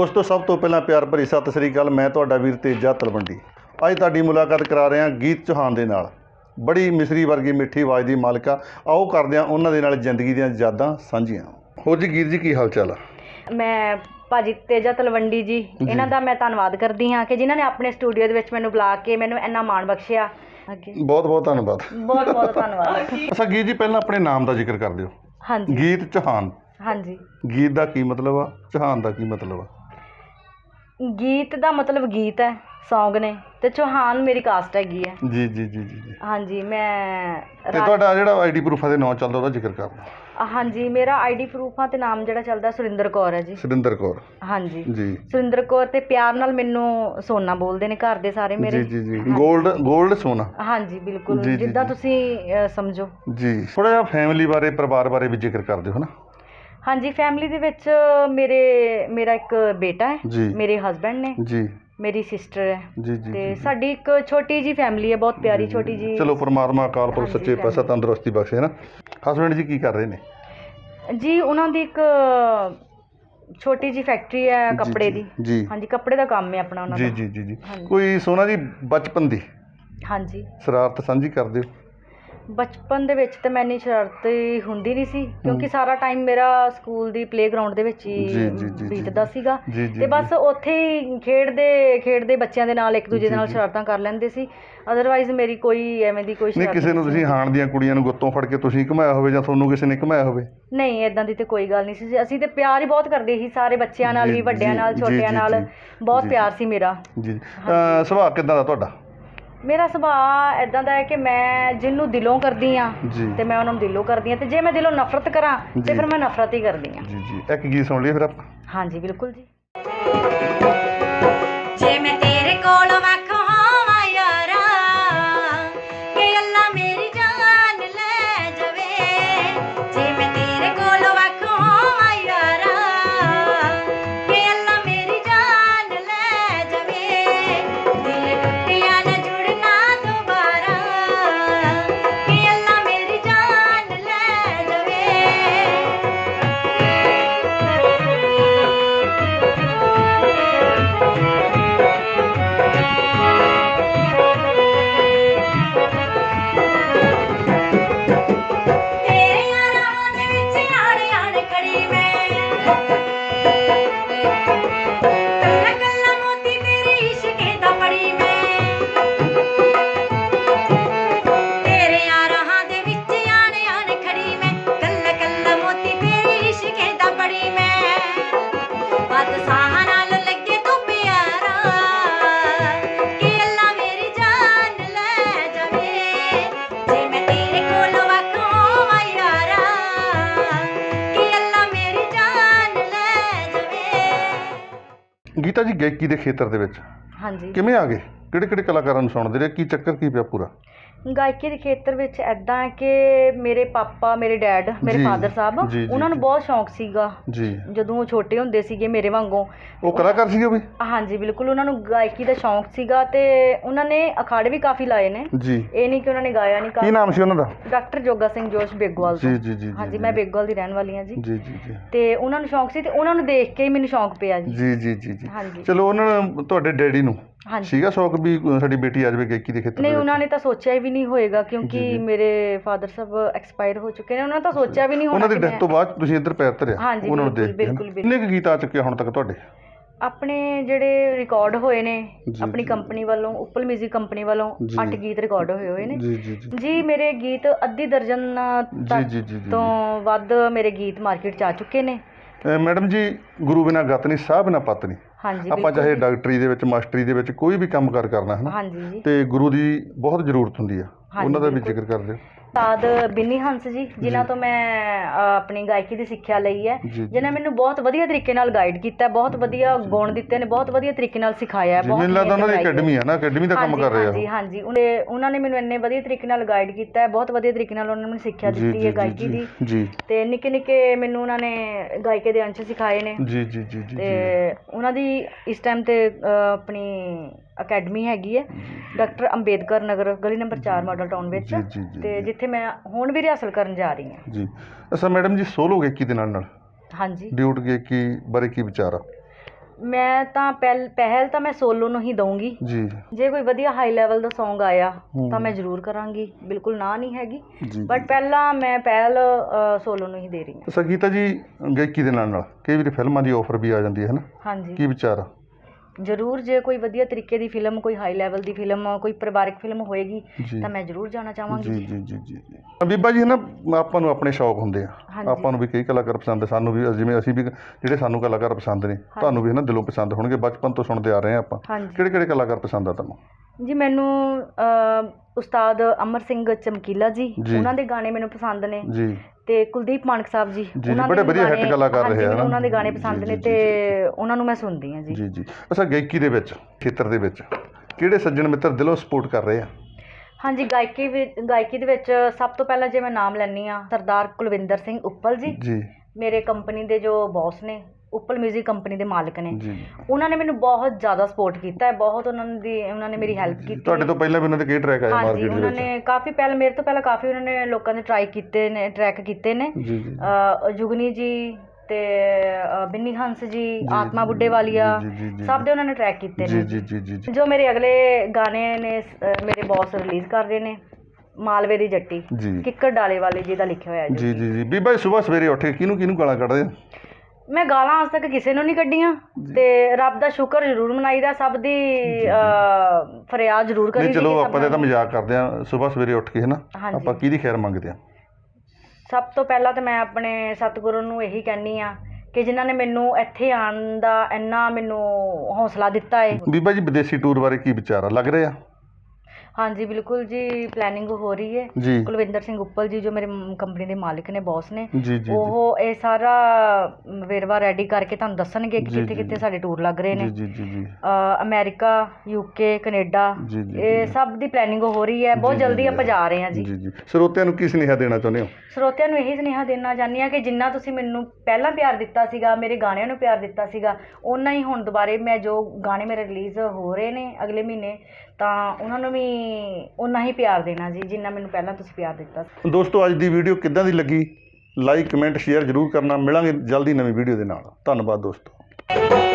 ਦੋਸਤੋ ਸਭ ਤੋਂ ਪਹਿਲਾਂ ਪਿਆਰ ਭਰੀ ਸਤਿ ਸ੍ਰੀ ਅਕਾਲ। ਮੈਂ ਤੁਹਾਡਾ ਵੀਰ ਤੇਜਾ ਤਲਵੰਡੀ। ਅੱਜ ਤੁਹਾਡੀ ਮੁਲਾਕਾਤ ਕਰਾ ਰਹੇ ਹਾਂ ਗੀਤ ਚੌਹਾਨ ਦੇ ਨਾਲ। ਬੜੀ ਮਿਸਰੀ ਵਰਗੀ ਮਿੱਠੀ ਆਵਾਜ਼ ਦੀ ਮਾਲਕਾ ਆਓ ਕਰਦੇ ਹਾਂ ਉਹਨਾਂ ਦੇ ਨਾਲ ਜ਼ਿੰਦਗੀ ਦੀਆਂ ਯਾਦਾਂ ਸਾਂਝੀਆਂ। ਹੋ ਜੀ ਗੀਤ ਜੀ ਕੀ ਹਾਲ ਚਾਲ ਆ? ਮੈਂ ਭਾਜੀ ਤੇਜਾ ਤਲਵੰਡੀ ਜੀ ਇਹਨਾਂ ਦਾ ਮੈਂ ਧੰਨਵਾਦ ਕਰਦੀ ਹਾਂ ਕਿ ਜਿਨ੍ਹਾਂ ਨੇ ਆਪਣੇ ਸਟੂਡੀਓ ਦੇ ਵਿੱਚ ਮੈਨੂੰ ਬੁਲਾ ਕੇ ਮੈਨੂੰ ਇੰਨਾ ਮਾਣ ਬਖਸ਼ਿਆ। ਬਹੁਤ ਬਹੁਤ ਧੰਨਵਾਦ। ਬਹੁਤ ਬਹੁਤ ਧੰਨਵਾਦ ਅੱਛਾ ਗੀਤ ਜੀ ਪਹਿਲਾਂ ਆਪਣੇ ਨਾਮ ਦਾ ਜ਼ਿਕਰ ਕਰ ਦਿਓ। ਹਾਂਜੀ। ਗੀਤ ਚੌਹਾਨ। ਹਾਂਜੀ। ਗੀਤ ਦਾ ਕੀ ਮਤਲਬ ਆ? ਚੌਹਾਨ ਦਾ ਕੀ ਮਤਲਬ ਆ? ਗੀਤ ਦਾ ਮਤਲਬ ਗੀਤ ਹੈ Song ਨੇ ਤੇ ਚੌਹਾਨ ਮੇਰੀ ਕਾਸਟ ਹੈਗੀ ਹੈ। ਜੀ ਜੀ ਜੀ ਜੀ ਜੀ। ਹਾਂਜੀ ਮੈਂ ਤੇ ਰਾ- ਤੁਹਾਡਾ ਜਿਹੜਾ ਆਈਡੀ ਪ੍ਰੂਫਾਂ ਦੇ ਨਾਂ ਚੱਲਦਾ ਉਹਦਾ ਜ਼ਿਕਰ ਕਰ ਦਿਓ। ਹਾਂਜੀ ਮੇਰਾ ਆਈਡੀ ਪ੍ਰੂਫਾਂ ਤੇ ਨਾਮ ਜਿਹੜਾ ਚੱਲਦਾ ਸੁਰਿੰਦਰ ਕੌਰ ਹੈ ਜੀ। ਸੁਰਿੰਦਰ ਕੌਰ। ਹਾਂਜੀ। ਜੀ। ਸੁਰਿੰਦਰ ਕੌਰ ਤੇ ਪਿਆਰ ਨਾਲ ਮੈਨੂੰ ਸੋਨਾ ਬੋਲਦੇ ਨੇ ਘਰ ਦੇ ਸਾਰੇ ਮੇਰੇ। ਜੀ ਜੀ ਜੀ। 골ਡ 골ਡ ਸੋਨਾ। ਹਾਂਜੀ ਬਿਲਕੁਲ। ਜੀ, ਜੀ, ਜਿੱਦਾਂ ਜੀ। ਤੁਸੀਂ ਅ, ਸਮਝੋ। ਜੀ। ਥੋੜਾ ਜਿਹਾ ਫੈਮਿਲੀ ਬਾਰੇ ਪਰਿਵਾਰ ਬਾਰੇ ਵੀ ਜ਼ਿਕਰ ਕਰ ਦਿਓ ਹਨਾ? ਹਾਂਜੀ ਫੈਮਿਲੀ ਦੇ ਵਿੱਚ ਮੇਰੇ ਮੇਰਾ ਇੱਕ ਬੇਟਾ ਹੈ ਜੀ। ਮੇਰੇ ਹਸਬੰਡ ਨੇ ਜੀ। ਮੇਰੀ ਸਿਸਟਰ ਹੈ। ਜੀ ਜੀ ਤੇ ਜੀ। ਸਾਡੀ ਇੱਕ ਛੋਟੀ ਜੀ ਫੈਮਿਲੀ ਹੈ ਬਹੁਤ ਪਿਆਰੀ ਛੋਟੀ ਜੀ। ਚਲੋ ਪਰਮਾਤਮਾ ਅਕਾਲ ਪੁਰਖ ਹਾਂਜੀ, ਸੱਚੇ ਪਾਤਸ਼ਾਹ ਤੰਦਰੁਸਤੀ ਬਖਸ਼ੇ ਹੈ ਨਾ? ਹਸਬੰਡ ਜੀ ਕੀ ਕਰ ਰਹੇ ਨੇ? ਜੀ ਉਹਨਾਂ ਦੀ ਇੱਕ ਛੋਟੀ ਜੀ ਫੈਕਟਰੀ ਹੈ ਜੀ, ਕੱਪੜੇ ਜੀ, ਦੀ। ਜੀ। ਹਾਂਜੀ ਕੱਪੜੇ ਦਾ ਕੰਮ ਹੈ ਆਪਣਾ ਉਹਨਾਂ ਜੀ ਦਾ। ਜੀ ਜੀ ਜੀ। ਹਾਂਜੀ। ਕੋਈ ਸੋਨਾ ਜੀ ਬਚਪਨ ਦੀ? ਹਾਂਜੀ। ਸ਼ਰਾਰਤ ਸਾਂਝੀ ਕਰ ਦਿਓ। ਬਚਪਨ ਦੇ ਵਿੱਚ ਤੇ ਮੈਨੀ ਸ਼ਰਾਰਤ ਹੁੰਦੀ ਨਹੀਂ ਸੀ ਕਿਉਂਕਿ ਸਾਰਾ ਟਾਈਮ ਮੇਰਾ ਸਕੂਲ ਦੀ ਪਲੇਗਰਾਉਂਡ ਦੇ ਵਿੱਚ ਜੀ, ਜੀ, ਜੀ, ਹੀ ਜੀ। ਬੀਤਦਾ ਸੀਗਾ। ਜੀ ਜੀ ਤੇ ਬਸ ਉੱਥੇ ਹੀ ਖੇਡਦੇ ਖੇਡਦੇ ਬੱਚਿਆਂ ਦੇ ਨਾਲ ਇੱਕ ਦੂਜੇ ਦੇ ਨਾਲ। ਸ਼ਰਾਰਤਾਂ ਕਰ ਲੈਂਦੇ ਸੀ। ਅਦਰਵਾਈਜ਼ ਮੇਰੀ ਕੋਈ ਐਵੇਂ ਦੀ ਕੋਈ ਨਹੀਂ ਸ਼ਰਾਰਤ ਕਿਸੇ ਨੂੰ। ਤੁਸੀਂ ਹਾਣ ਦੀਆਂ ਕੁੜੀਆਂ ਨੂੰ ਗੁੱਤੋਂ ਫੜ ਕੇ ਤੁਸੀਂ ਘੁਮਾਇਆ ਹੋਵੇ ਜਾਂ ਤੁਹਾਨੂੰ ਕਿਸੇ ਨੇ ਘੁਮਾਇਆ ਹੋਵੇ? ਨਹੀਂ ਇਦਾਂ ਦੀ ਤੇ ਕੋਈ ਗੱਲ ਨਹੀਂ ਸੀ ਅਸੀਂ ਤੇ ਪਿਆਰ ਹੀ ਬਹੁਤ ਕਰਦੇ ਸੀ ਸਾਰੇ ਬੱਚਿਆਂ ਨਾਲ ਜੀ, ਵੀ ਵੱਡਿਆਂ ਜੀ, ਨਾਲ ਜੀ, ਛੋਟਿਆਂ ਜੀ, ਨਾਲ। ਜੀ। ਬਹੁਤ ਜੀ, ਪਿਆਰ ਸੀ ਮੇਰਾ। ਜੀ ਅਹ ਸੁਭਾਅ ਕਿਦਾਂ ਦਾ ਤੁਹਾਡਾ? ਮੇਰਾ ਸੁਭਾਅ ਇਦਾਂ ਦਾ ਹੈ ਕਿ ਮੈਂ ਜਿਹਨੂੰ ਦਿਲੋਂ ਕਰਦੀ ਆ ਤੇ ਮੈਂ ਉਹਨਾਂ ਨੂੰ ਦਿਲੋਂ ਕਰਦੀ ਆ ਤੇ ਜੇ ਮੈਂ ਦਿਲੋਂ ਨਫ਼ਰਤ ਕਰਾਂ। ਤੇ ਫਿਰ ਮੈਂ ਨਫ਼ਰਤ ਹੀ ਕਰਦੀ ਆ ਜੀ ਜੀ। ਇੱਕ ਗੀਤ ਸੁਣ ਲਈਏ ਫਿਰ ਆਪਾਂ? ਹਾਂਜੀ ਬਿਲਕੁਲ ਜੇ। कड़ी में ਗੀਤਾ ਜੀ ਗਾਇਕੀ ਦੇ ਖੇਤਰ ਦੇ ਵਿੱਚ। ਹਾਂਜੀ। ਕਿਵੇਂ ਆ ਗਏ? ਕਿਹੜੇ ਕਿਹੜੇ ਕਲਾਕਾਰਾਂ ਨੂੰ ਸੁਣਦੇ ਰਹੇ? ਕੀ ਚੱਕਰ ਕੀ ਪਿਆ ਪੂਰਾ? ਗਾਇਕੀ ਦੇ ਖੇਤਰ ਵਿੱਚ ਐਦਾਂ ਹੈ ਕਿ ਮੇਰੇ ਪਾਪਾ ਮੇਰੇ ਡੈਡ ਮੇਰੇ ਜੀ, ਫਾਦਰ ਸਾਹਿਬ ਜੀ, ਜੀ, ਉਹਨਾਂ ਨੂੰ ਜੀ। ਬਹੁਤ ਸ਼ੌਂਕ ਸੀਗਾ। ਜੀ। ਜਦੋਂ ਉਹ ਛੋਟੇ ਹੁੰਦੇ ਸੀਗੇ ਮੇਰੇ ਵਾਂਗੂ। ਉਹ ਕਲਾਕਾਰ ਸੀਗੇ ਵੀ? ਹਾਂਜੀ ਬਿਲਕੁਲ ਉਹਨਾਂ ਨੂੰ ਗਾਇਕੀ ਦਾ ਸ਼ੌਂਕ ਸੀਗਾ ਤੇ ਉਹਨਾਂ ਨੇ ਅਖਾੜੇ ਵੀ ਕਾਫੀ ਲਾਏ ਨੇ। ਜੀ। ਇਹ ਨਹੀਂ ਕਿ ਉਹਨਾਂ ਨੇ ਗਾਇਆ ਨਹੀਂ ਕੀ ਨਾਮ ਸੀ ਉਹਨਾਂ ਦਾ? ਡਾਕਟਰ ਜੋਗਾ ਸਿੰਘ ਜੋਸ਼ ਬੇਗਵਾਲ ਜੀ ਤੋਂ। ਜੀ ਜੀ ਜੀ, ਹਾਂਜੀ ਜੀ ਮੈਂ ਬੇਗਵਾਲ ਦੀ ਰਹਿਣ ਵਾਲੀ ਹਾਂ ਜੀ। ਜੀ ਜੀ ਜੀ। ਤੇ ਉਹਨਾਂ ਨੂੰ ਸ਼ੌਂਕ ਸੀ ਤੇ ਉਹਨਾਂ ਨੂੰ ਦੇਖ ਕੇ ਹੀ ਮੈਨੂੰ ਸ਼ੌਂਕ ਪਿਆ ਜੀ। ਜੀ ਜੀ ਜੀ ਜੀ। ਹਾਂਜੀ। ਚਲੋ ਉਹਨਾਂ ਨੂੰ ਤੁਹਾਡੇ ਡੈਡੀ ਨੂੰ ਹਾਂਜੀ। ਸੀਗਾ ਸ਼ੌਕ ਵੀ ਸਾਡੀ ਬੇਟੀ ਆ ਜਾਵੇ ਗਾਇਕੀ ਦੇ ਖੇਤਰ ਨਹੀਂ ਦੇ ਉਹਨਾਂ ਵਿੱਚ ਨੇ ਤਾਂ ਸੋਚਿਆ ਵੀ ਨਹੀਂ ਹੋਏਗਾ ਕਿਉਂਕਿ ਜੀ। ਮੇਰੇ ਫਾਦਰ ਸਾਹਿਬ ਐਕਸਪਾਇਰ ਹੋ ਚੁੱਕੇ ਨੇ ਉਹਨਾਂ ਨੇ ਤਾਂ ਸੋਚਿਆ ਵੀ ਨਹੀਂ ਹੋਣਾ ਉਹਨਾਂ ਦੀ ਕਿ ਡੈਥ ਮੈਂ- ਤੋਂ ਬਾਅਦ ਤੁਸੀਂ ਇੱਧਰ ਪੈਰ ਧਰਿਆ ਹਾਂਜੀ, ਉਹਨਾਂ ਨੂੰ ਬਿਲਕੁਲ, ਦੇਖ ਕੇ? ਬਿਲਕੁਲ, ਕਿੰਨੇ ਕੁ ਗੀਤ ਆ ਚੁੱਕੇ ਹੁਣ ਤੱਕ ਤੁਹਾਡੇ? ਆਪਣੇ ਜਿਹੜੇ ਰਿਕਾਰਡ ਹੋਏ ਨੇ ਜੀ, ਆਪਣੀ ਜੀ। ਕੰਪਨੀ ਵੱਲੋਂ ਉੱਪਲ 뮤직 ਕੰਪਨੀ ਵੱਲੋਂ ਜੀ। 8 ਗੀਤ ਰਿਕਾਰਡ ਹੋਏ ਹੋਏ ਨੇ। ਜੀ ਜੀ ਜੀ। ਜੀ ਮੇਰੇ ਗੀਤ ਅੱਧੀ ਦਰਜਨ ਜੀ ਤੱਕ ਜੀ ਜੀ ਜੀ। ਤੋਂ ਵੱਧ ਮੇਰੇ ਗੀਤ ਮਾਰਕੀਟ 'ਚ ਆ ਚੁੱਕੇ ਨੇ। ਮੈਡਮ ਜੀ ਗੁਰੂ ਬਿਨਾ ਗਤ ਨਹੀਂ ਸਾਹ ਬਿਨਾ ਪਤ ਨਹੀਂ ਹਾਂਜੀ ਆਪਾਂ ਚਾਹੇ। ਡਾਕਟਰੀ ਦੇ ਵਿੱਚ ਮਾਸਟਰੀ ਦੇ ਵਿੱਚ ਕੋਈ ਵੀ ਕੰਮ ਕਾਰ ਕਰਨਾ ਹੈ ਨਾ ਤੇ ਗੁਰੂ ਦੀ ਬਹੁਤ ਜ਼ਰੂਰਤ ਹੁੰਦੀ ਆ ਉਹਨਾਂ ਦਾ ਵੀ। ਜ਼ਿਕਰ ਕਰ ਦਿਓ ਉਸਤਾਦ ਬਿੰਨੀ ਹੰਸ ਜੀ ਜਿਨ੍ਹਾਂ ਤੋਂ ਮੈਂ ਆਪਣੀ ਗਾਇਕੀ ਦੀ ਸਿੱਖਿਆ ਲਈ ਹੈ। ਜਿਨ੍ਹਾਂ ਮੈਨੂੰ ਬਹੁਤ ਵਧੀਆ ਤਰੀਕੇ ਨਾਲ ਗਾਈਡ ਕੀਤਾ ਹੈ ਬਹੁਤ ਵਧੀਆ ਗੁਣ ਦਿੱਤੇ ਨੇ ਬਹੁਤ ਵਧੀਆ ਤਰੀਕੇ ਨਾਲ ਸਿਖਾਇਆ ਹੈ ਬਹੁਤ ਮੈਨੂੰ ਲੱਗਦਾ ਉਹਨਾਂ ਦੀ ਹੈ। ਅਕੈਡਮੀ ਆ ਨਾ ਅਕੈਡਮੀ ਦਾ ਕੰਮ ਹਾਂਜੀ, ਕਰ ਰਹੇ ਹਾਂਜੀ ਆ। ਹਾਂਜੀ ਉਹਨੇ ਉਹਨਾਂ ਨੇ ਮੈਨੂੰ ਇੰਨੇ ਵਧੀਆ ਤਰੀਕੇ ਨਾਲ ਗਾਈਡ ਕੀਤਾ ਹੈ ਬਹੁਤ ਵਧੀਆ ਤਰੀਕੇ ਨਾਲ ਉਹਨਾਂ ਨੇ ਮੈਨੂੰ ਸਿੱਖਿਆ ਦਿੱਤੀ ਹੈ ਗਾਇਕੀ ਦੀ। ਜੀ ਤੇ ਨਿੱਕੇ ਨਿੱਕੇ ਮੈਨੂੰ ਉਹਨਾਂ ਨੇ ਗਾਇਕੀ ਦੇ ਅੰਸ਼ ਸਿਖਾਏ ਨੇ। ਜੀ ਜੀ ਜੀ ਜੀ ਤੇ ਉਹਨਾਂ ਦੀ ਇਸ ਟਾਈਮ ਤੇ ਆਪਣੀ ਅਕੈਡਮੀ ਹੈਗੀ ਹੈ ਡਾਕਟਰ ਅੰਬੇਦਕਰ ਨਗਰ ਗਲੀ ਨੰਬਰ 4 ਮਾਡਲ ਟਾਊਨ ਵਿੱਚ। ਜੀ, ਜੀ, ਜੀ, ਤੇ ਜੀ। ਜਿੱਥੇ ਮੈਂ ਹੁਣ ਵੀ ਰਿਹਰਸਲ ਕਰਨ ਜਾ ਰਹੀ ਹਾਂ। ਜੀ। ਅੱਛਾ ਮੈਡਮ ਜੀ ਸੋਲੋ ਗਾਇਕੀ ਦੇ ਨਾਲ ਨਾਲ? ਹਾਂਜੀ। ਡਿਊਟ ਗਾਇਕੀ ਬਾਰੇ ਕੀ ਵਿਚਾਰ ਆ? ਮੈਂ ਤਾਂ ਪਹਿਲ ਪਹਿਲ ਤਾਂ ਮੈਂ ਸੋਲੋ ਨੂੰ ਹੀ ਦਊਂਗੀ। ਜੀ। ਜੇ ਕੋਈ ਵਧੀਆ ਹਾਈ ਲੈਵਲ ਦਾ Song ਆਇਆ ਹੂੰ। ਤਾਂ ਮੈਂ ਜ਼ਰੂਰ ਕਰਾਂਗੀ। ਬਿਲਕੁਲ ਨਾ ਨਹੀਂ ਹੈਗੀ। ਜੀ ਬਟ ਪਹਿਲਾਂ ਮੈਂ ਪਹਿਲ ਸੋਲੋ ਨੂੰ ਹੀ ਦੇ ਰਹੀ ਹਾਂ। ਸੰਗੀਤਾ ਜੀ ਗਾਇਕੀ ਦੇ ਨਾਲ ਨਾਲ? ਕਈ ਵਾਰੀ ਫਿਲਮਾਂ ਦੀ ਆਫਰ ਵੀ ਆ ਜਾਂਦੀ ਹੈ ਨਾ? ਹਾਂਜੀ। ਕੀ ਵਿਚਾਰ ਆ? ਜ਼ਰੂਰ ਜੇ ਕੋਈ ਵਧੀਆ ਤਰੀਕੇ ਦੀ ਫਿਲਮ ਕੋਈ ਹਾਈ ਲੈਵਲ ਦੀ ਫਿਲਮ ਕੋਈ ਪਰਿਵਾਰਕ ਫਿਲਮ ਹੋਏਗੀ ਜੀ। ਤਾਂ ਮੈਂ ਜ਼ਰੂਰ ਜਾਣਾ ਜੀ ਚਾਹਾਂਗੀ ਜੀ ਜੀ ਜੀ। ਜੀ ਬੀਬਾ ਜੀ ਹੈ ਨਾ ਆਪਾਂ ਨੂੰ ਆਪਣੇ ਸ਼ੌਕ ਹੁੰਦੇ ਆ। ਹਾਂਜੀ। ਆਪਾਂ ਨੂੰ ਵੀ ਕਈ ਕਲਾਕਾਰ ਪਸੰਦ ਆ, ਸਾਨੂੰ ਵੀ ਜਿਵੇਂ ਅਸੀਂ ਵੀ ਜਿਹੜੇ ਸਾਨੂੰ ਕਲਾਕਾਰ ਪਸੰਦ ਨੇ ਤੁਹਾਨੂੰ ਵੀ ਹੈ ਨਾ ਦਿਲੋਂ ਪਸੰਦ ਹੋਣਗੇ ਬਚਪਨ ਤੋਂ ਸੁਣਦੇ ਆ ਰਹੇ ਆ ਆਪਾਂ। ਹਾਂਜੀ। ਕਿਹੜੇ ਕਿਹੜੇ ਕਲਾਕਾਰ ਪਸੰਦ ਆ ਤੁਹਾਨੂੰ? ਜੀ ਮੈਨੂੰ ਅ, ਉਸਤਾਦ ਅਮਰ ਸਿੰਘ ਚਮਕੀਲਾ ਜੀ ਜੀ। ਉਹਨਾਂ ਦੇ ਗਾਣੇ ਮੈਨੂੰ ਪਸੰਦ ਨੇ। ਜੀ। ਤੇ ਕੁਲਦੀਪ ਮਾਨਕ ਸਾਹਿਬ ਜੀ ਜੀ, ਬੜੇ ਵਧੀਆ hit ਗਾਣੇ- ਕਲਾਕਾਰ ਰਹੇ ਆ। ਉਹਨਾਂ ਦੇ ਗਾਣੇ ਪਸੰਦ ਨੇ ਤੇ ਉਹਨਾਂ ਨੂੰ ਮੈਂ ਸੁਣਦੀ ਹਾਂ ਜੀ। ਜੀ ਜੀ। ਅੱਛਾ ਗਾਇਕੀ ਦੇ ਵਿੱਚ ਖੇਤਰ ਦੇ ਵਿੱਚ ਕਿਹੜੇ ਸੱਜਣ ਮਿੱਤਰ ਦਿਲੋਂ ਸਪੋਰਟ ਕਰ ਰਹੇ ਆ? ਹਾਂਜੀ ਗਾਇਕੀ ਵਿੱਚ ਗਾਇਕੀ ਦੇ ਵਿੱਚ ਸਭ ਤੋਂ ਪਹਿਲਾਂ ਜੇ ਮੈਂ ਨਾਮ ਲੈਣੀ ਆ ਸਰਦਾਰ ਕੁਲਵਿੰਦਰ ਸਿੰਘ ਉੱਪਲ ਜੀ। ਜੀ। ਮੇਰੇ ਕੰਪਨੀ ਦੇ ਜੋ ਬੌਸ ਨੇ ਉੱਪਲ 뮤직 ਕੰਪਨੀ ਦੇ ਮਾਲਕ ਨੇ ਉਹਨਾਂ ਨੇ ਮੈਨੂੰ ਬਹੁਤ ਜ਼ਿਆਦਾ ਸਪੋਰਟ ਕੀਤਾ ਹੈ ਬਹੁਤ ਉਹਨਾਂ ਦੀ ਉਹਨਾਂ ਨੇ ਮੇਰੀ ਹੈਲਪ ਕੀਤੀ ਤੁਹਾਡੇ ਤੋਂ ਪਹਿਲਾਂ ਵੀ ਉਹਨਾਂ ਦੇ ਕਈ ਟਰੈਕ ਆਏ ਮਾਰਕੀਟ ਦੇ ਉਹਨਾਂ ਵਿੱਚ। ਨੇ ਕਾਫੀ ਪਹਿਲਾਂ ਮੇਰੇ ਤੋਂ ਪਹਿਲਾਂ ਕਾਫੀ ਉਹਨਾਂ ਨੇ ਲੋਕਾਂ ਦੇ ਟਰਾਈ ਕੀਤੇ ਨੇ ਟਰੈਕ ਕੀਤੇ ਨੇ। ਜੀ ਜੀ। ਅ, ਜੁਗਨੀ ਜੀ ਤੇ ਬਿੰਨੀ ਹੰਸ ਜੀ ਆਤਮਾ ਬੁੱਢੇ ਵਾਲੀਆ ਸਭ ਦੇ ਉਹਨਾਂ ਨੇ ਟਰੈਕ ਕੀਤੇ ਨੇ। ਜੀ ਜੀ ਜੀ ਜੀ ਜੋ। ਮੇਰੇ ਅਗਲੇ ਗਾਣੇ ਨੇ ਮੇਰੇ ਬੌਸ ਰਿਲੀਜ਼ ਕਰ ਰਹੇ ਨੇ ਮਾਲਵੇ ਦੀ ਜੱਟੀ ਕਿੱਕਰ ਡਾਲੇ ਵਾਲੇ ਜੀ ਦਾ ਲਿਖਿਆ ਹੋਇਆ ਜੀ ਜੀ ਜੀ ਬੀਬਾ ਸਵੇਰ ਉੱਠ ਕੇ ਕਿਹਨੂੰ ਕਿਹਨੂੰ ਗਾਲਾਂ ਕੱਢਦੇ ਮੈਂ ਗਾਲਾਂ ਅੱਜ ਤੱਕ ਕਿਸੇ ਨੂੰ ਨਹੀਂ ਕੱਢੀਆਂ ਤੇ ਰੱਬ ਦਾ ਸ਼ੁਕਰ ਜ਼ਰੂਰ ਮਨਾਈਦਾ ਸਭ ਦੀ ਫਰਿਆਦ ਜ਼ਰੂਰ ਕਰੀ ਨਹੀਂ ਚਲੋ ਆਪਾਂ ਤਾਂ ਮਜ਼ਾਕ ਕਰਦੇ ਆ ਸਵੇਰ ਸਵੇਰੇ ਉੱਠ ਕੇ ਹੈ ਨਾ। ਆਪਾਂ ਕਿਹਦੀ ਖੈਰ ਮੰਗਦੇ ਆ ਸਭ ਤੋਂ ਪਹਿਲਾਂ ਤਾਂ ਮੈਂ ਆਪਣੇ ਸਤਿਗੁਰੂ ਨੂੰ ਇਹੀ ਕਹਿੰਨੀ ਆ ਕਿ ਜਿਨ੍ਹਾਂ ਨੇ ਮੈਨੂੰ ਇੱਥੇ ਆਉਣ ਦਾ ਇੰਨਾ ਮੈਨੂੰ ਹੌਸਲਾ ਦਿੱਤਾ ਹੈ ਬੀਬਾ ਜੀ ਵਿਦੇਸ਼ੀ ਟੂਰ ਬਾਰੇ ਕੀ ਵਿਚਾਰ ਆ? ਲੱਗ ਰਿਹਾ ਹਾਂਜੀ ਬਿਲਕੁਲ ਜੀ ਪਲੈਨਿੰਗ ਹੋ ਰਹੀ ਹੈ। ਜੀ। ਕੁਲਵਿੰਦਰ ਸਿੰਘ ਉੱਪਲ ਜੀ ਜੋ ਮੇਰੇ ਕੰਪਨੀ ਦੇ ਮਾਲਿਕ ਨੇ ਬੌਸ ਨੇ ਜੀ ਜੀ ਜੀ। ਉਹ ਇਹ ਸਾਰਾ ਵੇਰਵਾ ਰੈਡੀ ਕਰਕੇ ਤੁਹਾਨੂੰ ਦੱਸਣਗੇ ਕਿ ਜੀ, ਕਿੱਥੇ ਜੀ, ਕਿੱਥੇ ਸਾਡੇ ਟੂਰ ਲੱਗ ਰਹੇ ਜੀ ਨੇ। ਜੀ ਜੀ ਜੀ ਅ, ਅਮਰੀਕਾ ਯੂਕੇ ਕੈਨੇਡਾ ਜੀ, ਜੀ, ਇਹ ਜੀ। ਸਭ ਦੀ ਪਲੈਨਿੰਗ ਹੋ ਰਹੀ ਹੈ। ਬਹੁਤ ਜੀ, ਜੀ, ਜਲਦੀ ਜੀ। ਆਪਾਂ ਜਾ ਰਹੇ ਹਾਂ ਜੀ। ਜੀ ਜੀ। ਸਰੋਤਿਆਂ ਨੂੰ ਕੀ ਸੁਨੇਹਾ ਦੇਣਾ ਚਾਹੁੰਦੇ ਹੋ? ਸਰੋਤਿਆਂ ਨੂੰ ਇਹੀ ਸੁਨੇਹਾ ਦੇਣਾ ਚਾਹੁੰਦੀ ਹਾਂ ਕਿ ਜਿੰਨਾ ਤੁਸੀਂ ਮੈਨੂੰ ਪਹਿਲਾਂ ਪਿਆਰ ਦਿੱਤਾ ਸੀਗਾ ਮੇਰੇ ਗਾਣਿਆਂ ਨੂੰ ਪਿਆਰ ਦਿੱਤਾ ਸੀਗਾ ਓਨਾ ਹੀ ਹੁਣ ਦੁਬਾਰੇ ਮੈਂ ਜੋ ਗਾਣੇ ਮੇਰੇ ਰਿਲੀਜ਼ ਹੋ ਰਹੇ ਨੇ ਅਗਲੇ ਮਹੀਨੇ ਤਾਂ ਉਹਨਾਂ ਨੂੰ ਵੀ ਉਨਾ ਹੀ ਪਿਆਰ ਦੇਣਾ ਜੀ, ਜਿੰਨਾ ਮੈਨੂੰ ਪਹਿਲਾਂ ਤੁਸੀਂ ਪਿਆਰ ਦਿੱਤਾ ਸੀ। ਦੋਸਤੋ, ਅੱਜ ਦੀ ਵੀਡੀਓ ਕਿੱਦਾਂ ਦੀ ਲੱਗੀ? ਲਾਈਕ ਕਮੈਂਟ ਸ਼ੇਅਰ ਜ਼ਰੂਰ ਕਰਨਾ। ਮਿਲਾਂਗੇ ਜਲਦੀ ਨਵੀਂ ਵੀਡੀਓ ਦੇ ਨਾਲ। ਧੰਨਵਾਦ, ਦੋਸਤੋ।